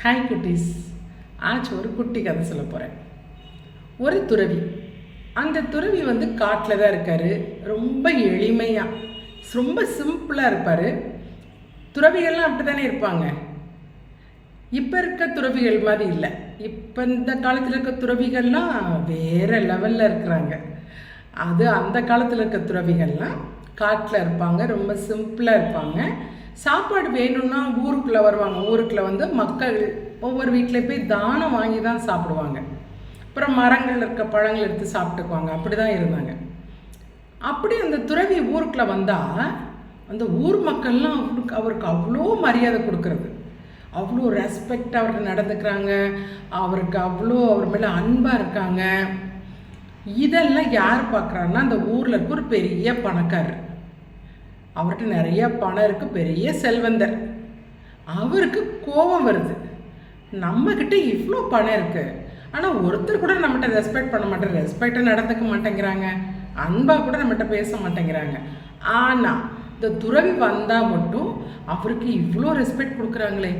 Hi குட்டீஸ். ஆச்சு ஒரு குட்டி கதை சொல்ல போகிறேன் ஒரு துறவி. அந்த துறவி வந்து காட்டில் தான் இருக்கார். ரொம்ப எளிமையாக ரொம்ப சிம்பிளாக இருப்பார். துறவிகள்லாம் அப்படி தானே இருப்பாங்க. இப்போ இருக்க துறவிகள் மாதிரி இல்லை. இப்போ இந்த காலத்தில் இருக்க துறவிகள்லாம் வேறு லெவலில் இருக்கிறாங்க. அது அந்த காலத்தில் இருக்க துறவிகள்லாம் காட்டில் இருப்பாங்க. ரொம்ப சிம்பிளாக இருப்பாங்க. சாப்பாடு வேணும்னா ஊருக்குள்ளே வருவாங்க. ஊருக்குள்ளே வந்து மக்கள் ஒவ்வொரு வீட்டில் போய் தானம் வாங்கி தான் சாப்பிடுவாங்க. அப்புறம் மரங்கள் இருக்க பழங்கள் எடுத்து சாப்பிட்டுக்குவாங்க. அப்படி தான் இருந்தாங்க. அப்படி அந்த துறவி ஊருக்குள்ளே வந்தால் அந்த ஊர் மக்கள்லாம் அவருக்கு அவருக்கு அவ்வளோ மரியாதை கொடுக்கறது. அவ்வளோ ரெஸ்பெக்ட் அவர்கிட்ட நடந்துக்கிறாங்க. அவருக்கு அவ்வளோ அவர் மேலே அன்பாக இருக்காங்க. இதெல்லாம் யார் பார்க்குறாருன்னா அந்த ஊரில் இருக்க ஒரு பெரிய பணக்காரர். அவர்கிட்ட நிறைய பணம் இருக்குது பெரிய செல்வந்தர். அவருக்கு கோபம் வருது. நம்மக்கிட்ட இவ்வளோ பணம் இருக்குது ஆனால் ஒருத்தர் கூட நம்மகிட்ட ரெஸ்பெக்ட் பண்ண மாட்டேன் ரெஸ்பெக்டாக நடந்துக்க மாட்டேங்கிறாங்க. அன்பாக கூட நம்மகிட்ட பேச மாட்டேங்கிறாங்க. ஆனால் இந்த துறவி வந்தால் மட்டும் அவருக்கு இவ்வளோ ரெஸ்பெக்ட் கொடுக்குறாங்களே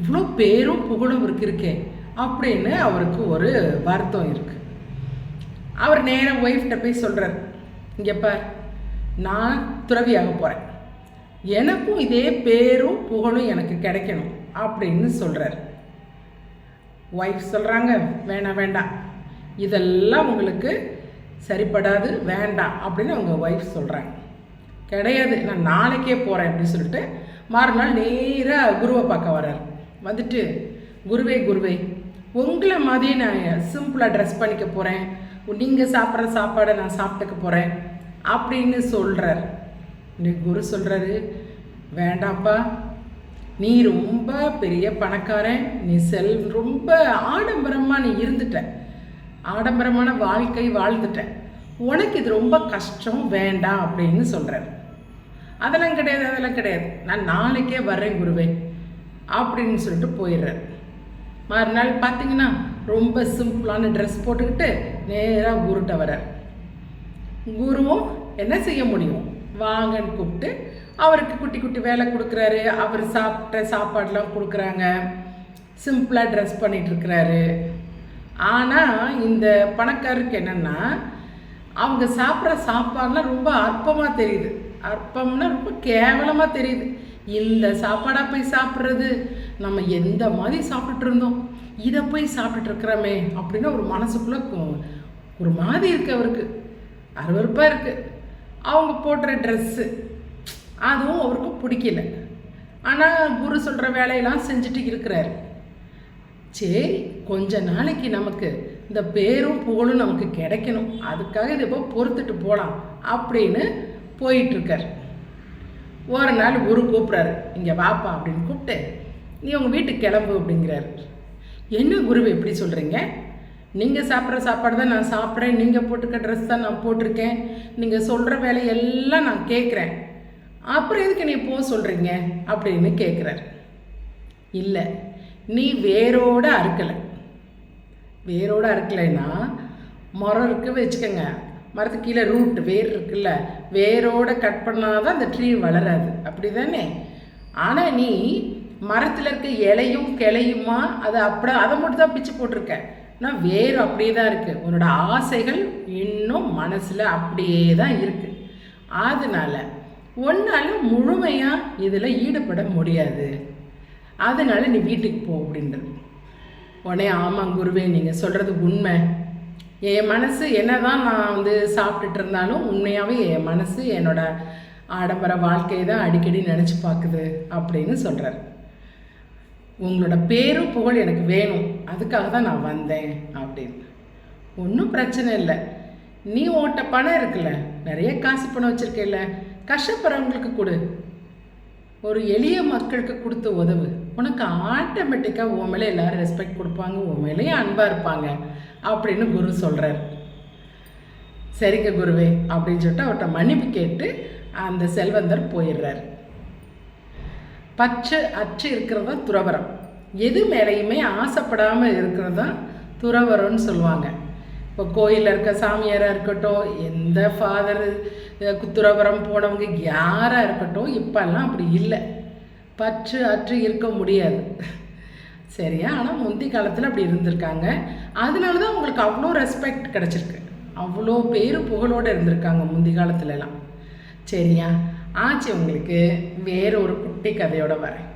இவ்வளோ பேரும் புகழும் இருக்கு இருக்கே அப்படின்னு அவருக்கு ஒரு வருத்தம் இருக்குது அவர் நேராக ஒய்ஃப்கிட்ட போய் சொல்கிறார் இங்கே பார் நான் துறவியாக போகிறேன் எனக்கும் இதே பேரும் புகழும் எனக்கு கிடைக்கணும் அப்படின்னு சொல்கிறார் ஒய்ஃப் சொல்கிறாங்க வேணாம் வேண்டாம். இதெல்லாம் உங்களுக்கு சரிப்படாது வேண்டாம் அப்படின்னு அவங்க ஒய்ஃப் சொல்கிறாங்க கிடையாது நான் நாளைக்கே போகிறேன் அப்படின்னு சொல்லிட்டு மறுநாள் நேராக குருவை பார்க்க வர்றார். வந்துட்டு குருவே குருவே உங்களை மாதிரியே நான் சிம்பிளாக ட்ரெஸ் பண்ணிக்க போகிறேன் நீங்கள் சாப்பிட்ற சாப்பாடை நான் சாப்பிட்டுக்க போகிறேன் அப்படின்னு சொல்கிறார் இன்னைக்கு குரு சொல்கிறாரு வேண்டாம்ப்பா நீ ரொம்ப பெரிய பணக்காரன் நீ செல் ரொம்ப ஆடம்பரமாக நீ இருந்துட்ட. ஆடம்பரமான வாழ்க்கை வாழ்ந்துட்ட. உனக்கு இது ரொம்ப கஷ்டம் வேண்டாம் அப்படின்னு சொல்கிறார் அதெல்லாம் கிடையாது அதெல்லாம் கிடையாது. நான் நாளைக்கே வர்றேன் குருவே அப்படின்னு சொல்லிட்டு போயிடுறார். மறுநாள் பார்த்தீங்கன்னா ரொம்ப சிம்பிளான ட்ரெஸ் போட்டுக்கிட்டு நேராக ஊருட்ட வர்றார். குருவும் என்ன செய்ய முடியும்? வாங்கன்னு கூப்பிட்டு அவருக்கு குட்டி குட்டி வேலை கொடுக்குறாரு. அவர் சாப்பிட்ட சாப்பாடெலாம் கொடுக்குறாங்க. சிம்பிளாக ட்ரெஸ் பண்ணிகிட்ருக்கிறாரு ஆனால் இந்த பணக்காரருக்கு என்னென்னா அவங்க சாப்பிட்ற சாப்பாடுலாம் ரொம்ப அற்பமாக தெரியுது. அற்பம்னா ரொம்ப கேவலமாக தெரியுது. இந்த சாப்பாடாக போய் சாப்பிட்றது? நம்ம எந்த மாதிரி சாப்பிட்டுட்டு இருந்தோம்? இதை போய் சாப்பிட்டுட்டு இருக்கிறோமே அப்படின்னு ஒரு மனசுக்குள்ளே ஒரு மாதிரி இருக்குது அவருக்கு. அருவறுப்பாக இருக்குது அவங்க போடுற ட்ரெஸ்ஸு அதுவும் அவருக்கு பிடிக்கல. ஆனால் குரு சொல்கிற வேலையெல்லாம் செஞ்சுட்டு இருக்கிறாரு. சரி கொஞ்ச நாளைக்கு நமக்கு இந்த பேரும் புகழும் நமக்கு கிடைக்கணும். அதுக்காக இதை இப்போ பொறுத்துட்டு போகலாம் அப்படின்னு போயிட்டுருக்கார். ஒரு நாள் குரு கூப்பிட்றாரு. இங்கே வாப்பா அப்படின்னு கூப்பிட்டு நீ உங்கள் வீட்டுக்கு கிளம்பு அப்படிங்கிறாரு. என்ன குருவை எப்படி சொல்கிறீங்க நீங்கள் சாப்பிட்ற சாப்பாடு தான் நான் சாப்பிட்றேன். நீங்கள் போட்டுக்க ட்ரெஸ் தான் நான் போட்டிருக்கேன். நீங்கள் சொல்கிற வேலையெல்லாம் நான் கேட்குறேன். அப்புறம் எதுக்கு நீ போக சொல்கிறீங்க அப்படின்னு கேட்குறாரு. இல்லை நீ வேரோட அறுக்கலை. வேரோடு அறுக்கலைன்னா மரம் இருக்கு வச்சுக்கோங்க. மரத்துக்கு கீழே ரூட் வேர் இருக்குல்ல வேரோட கட் பண்ணால் தான் அந்த ட்ரீ வளராது. அப்படி தானே ஆனால் நீ மரத்தில் இருக்க இலையும் கிளையுமா அதை அப்படி அதை மட்டும் தான் பிச்சு போட்டிருக்க. ஆனால் வேறு அப்படியே தான் இருக்குது உன்னோட ஆசைகள் இன்னும் மனசில் அப்படியே தான் இருக்குது அதனால் ஒன்றால் முழுமையாக இதில் ஈடுபட முடியாது. அதனால் நீ வீட்டுக்கு போ அப்படின்றது. உடனே ஆமாம் குருவே நீங்கள் சொல்கிறது உண்மை. என் மனசு என்ன தான் நான் வந்து சாப்பிட்டுட்டு இருந்தாலும் உண்மையாகவே என் மனசு என்னோட ஆடம்பர வாழ்க்கையை தான் அடிக்கடி நினச்சி பார்க்குது அப்படின்னு சொல்கிறார் உங்களோட பேரும் புகழ் எனக்கு வேணும். அதுக்காக தான் நான் வந்தேன் அப்படின்னு. ஒன்றும் பிரச்சனை இல்லை. நீ ஓட்ட பணம் இருக்குல்ல நிறைய காசு பணம் வச்சுருக்கேல்ல கஷ்டப்படுறவங்களுக்கு கொடு. ஒரு எளிய மக்களுக்கு கொடுத்து உதவு. உனக்கு ஆட்டோமேட்டிக்காக உன் மேலே எல்லோரும் ரெஸ்பெக்ட் கொடுப்பாங்க உன் மேலேயும் அன்பாக இருப்பாங்க அப்படின்னு குரு சொல்கிறார் சரிங்க குருவே அப்படின்னு சொல்லிட்டு அவர்கிட்ட மன்னிப்பு கேட்டு அந்த செல்வந்தர் போயிடுறார். பச்சை அச்சு இருக்கிறது தான் துறவரம் எது மேலேயுமே ஆசைப்படாமல் இருக்கிறது தான் துறவரம்னு சொல்லுவாங்க. இப்போ கோயிலில் இருக்க சாமியாராக இருக்கட்டும் எந்த ஃபாதர் துறவரம் போனவங்க யாராக இருக்கட்டும் இப்போல்லாம் அப்படி இல்லை. பற்று அற்று இருக்க முடியாது. சரியா? ஆனால் முந்தி காலத்தில் அப்படி இருந்திருக்காங்க. அதனால தான் உங்களுக்கு அவ்வளோ ரெஸ்பெக்ட் கிடச்சிருக்கு. அவ்வளோ பேர் புகழோடு இருந்திருக்காங்க முந்தி காலத்துலலாம். சரியா? ஆச்சு உங்களுக்கு வேற ஒரு குட்டி கதையோட வரேன்.